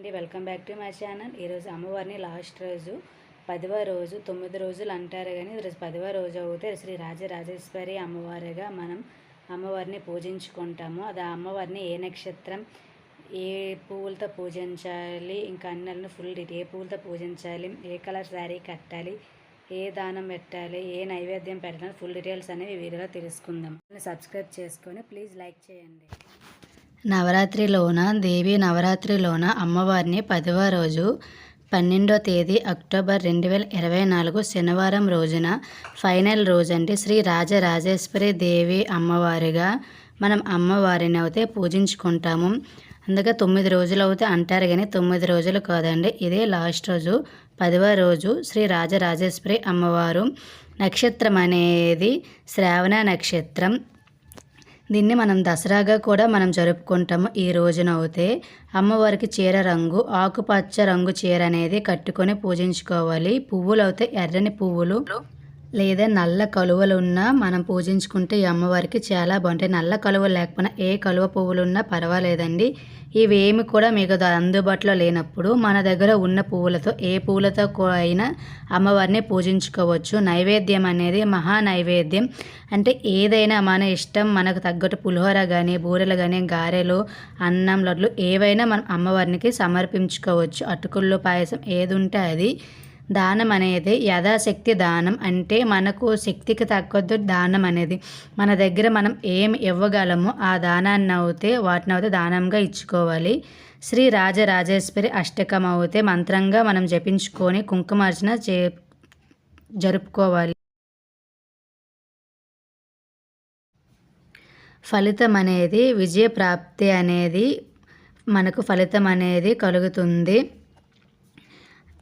అండి welcome back to my channel. ఈరోజు అమ్మవారిని లాస్ట్ రోజు పదవ రోజు తొమ్మిది రోజులు అంటారు కానీ ఈరోజు పదవ రోజు అవుతే శ్రీ రాజరాజేశ్వరి అమ్మవారిగా మనం అమ్మవారిని పూజించుకుంటాము. అది ఆ అమ్మవారిని ఏ నక్షత్రం ఏ పువ్వులతో పూజించాలి ఇంకా అన్నలను ఫుల్ ఏ పువ్వులతో పూజించాలి ఏ కలర్ శారీ కట్టాలి ఏ దానం పెట్టాలి ఏ నైవేద్యం పెట్టాలి ఫుల్ డీటెయిల్స్ అనేవి వీడియోలో తెలుసుకుందాం. సబ్స్క్రైబ్ చేసుకొని ప్లీజ్ లైక్ చేయండి. నవరాత్రిలోన దేవి నవరాత్రిలోన అమ్మవారిని పదవ రోజు పన్నెండో తేదీ అక్టోబర్ రెండు వేల ఇరవై నాలుగు శనివారం రోజున ఫైనల్ రోజు శ్రీ రాజరాజేశ్వరి దేవి అమ్మవారిగా మనం అమ్మవారిని అయితే పూజించుకుంటాము. అందుకే తొమ్మిది రోజులు అవుతే అంటారు కానీ తొమ్మిది రోజులు కాదండి. ఇదే లాస్ట్ రోజు పదవ రోజు శ్రీ రాజరాజేశ్వరి అమ్మవారు నక్షత్రం అనేది శ్రావణ నక్షత్రం. దీన్ని మనం దసరాగా కూడా మనం జరుపుకుంటాము. ఈ రోజున అయితే అమ్మవారికి చీర రంగు ఆకుపచ్చ రంగు చీర అనేది కట్టుకొని పూజించుకోవాలి. పువ్వులు అయితే ఎర్రని పువ్వులు లేదా నల్ల కలువలు ఉన్నా మనం పూజించుకుంటే ఈ అమ్మవారికి చాలా బాగుంటాయి. నల్ల కలువలు లేకపోయినా ఏ కలువ పువ్వులు ఉన్నా పర్వాలేదండి. ఇవేమి కూడా మీకు అందుబాటులో లేనప్పుడు మన దగ్గర ఉన్న పువ్వులతో ఏ పువ్వులతో అయినా అమ్మవారిని పూజించుకోవచ్చు. నైవేద్యం అనేది మహా నైవేద్యం. అంటే ఏదైనా మన ఇష్టం మనకు తగ్గట్టు పులిహోర కానీ బూరెలు కానీ గారెలు అన్నం లడ్లు ఏవైనా మనం అమ్మవారికి సమర్పించుకోవచ్చు. అటుకుల్లో పాయసం ఏది ఉంటే అది దానం అనేది యథాశక్తి దానం అంటే మనకు శక్తికి తగ్గొద్దు దానం అనేది మన దగ్గర మనం ఏం ఇవ్వగలమో ఆ దానాన్ని అవుతే వాటిని అవుతే దానంగా ఇచ్చుకోవాలి. శ్రీ రాజరాజేశ్వరి అష్టకం అవుతే మంత్రంగా మనం జపించుకొని కుంకుమార్చన చే జరుపుకోవాలి. ఫలితం అనేది విజయప్రాప్తి అనేది మనకు ఫలితం అనేది కలుగుతుంది.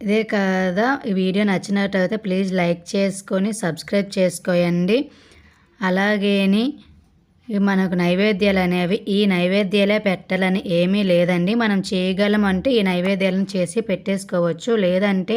ఇదే కదా. ఈ వీడియో నచ్చినట్టయితే ప్లీజ్ లైక్ చేసుకొని సబ్స్క్రైబ్ చేసుకోండి అలాగేని మనకు నైవేద్యాలు అనేవి ఈ నైవేద్యాలే పెట్టాలని ఏమీ లేదండి. మనం చేయగలం అంటే ఈ నైవేద్యాలను చేసి పెట్టేసుకోవచ్చు. లేదంటే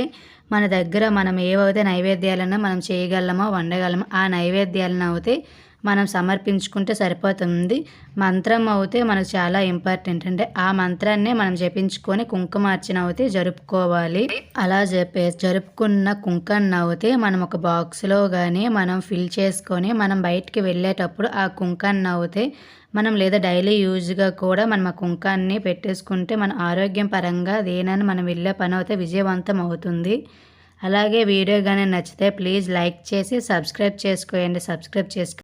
మన దగ్గర మనం ఏవైతే నైవేద్యాలను మనం చేయగలమో వండగలమో ఆ నైవేద్యాలను అయితే మనం సమర్పించుకుంటే సరిపోతుంది. మంత్రం అయితే మనకు చాలా ఇంపార్టెంట్. అంటే ఆ మంత్రాన్ని మనం జపించుకొని కుంకుమార్చన అయితే జరుపుకోవాలి. అలా చెప్పే జరుపుకున్న కుంకన్న అయితే మనం ఒక బాక్స్లో కానీ మనం ఫిల్ చేసుకొని మనం బయటికి వెళ్ళేటప్పుడు ఆ కుంకన్న అయితే మనం లేదా డైలీ యూజ్గా కూడా మనం ఆ కుంకాన్ని పెట్టేసుకుంటే మన ఆరోగ్యం పరంగా దేనని మనం వెళ్ళే పని అయితే విజయవంతం అవుతుంది. అలాగే వీడియో కానీ నచ్చితే ప్లీజ్ లైక్ చేసి సబ్స్క్రైబ్ చేసుకోండి సబ్స్క్రైబ్ చేసుకో.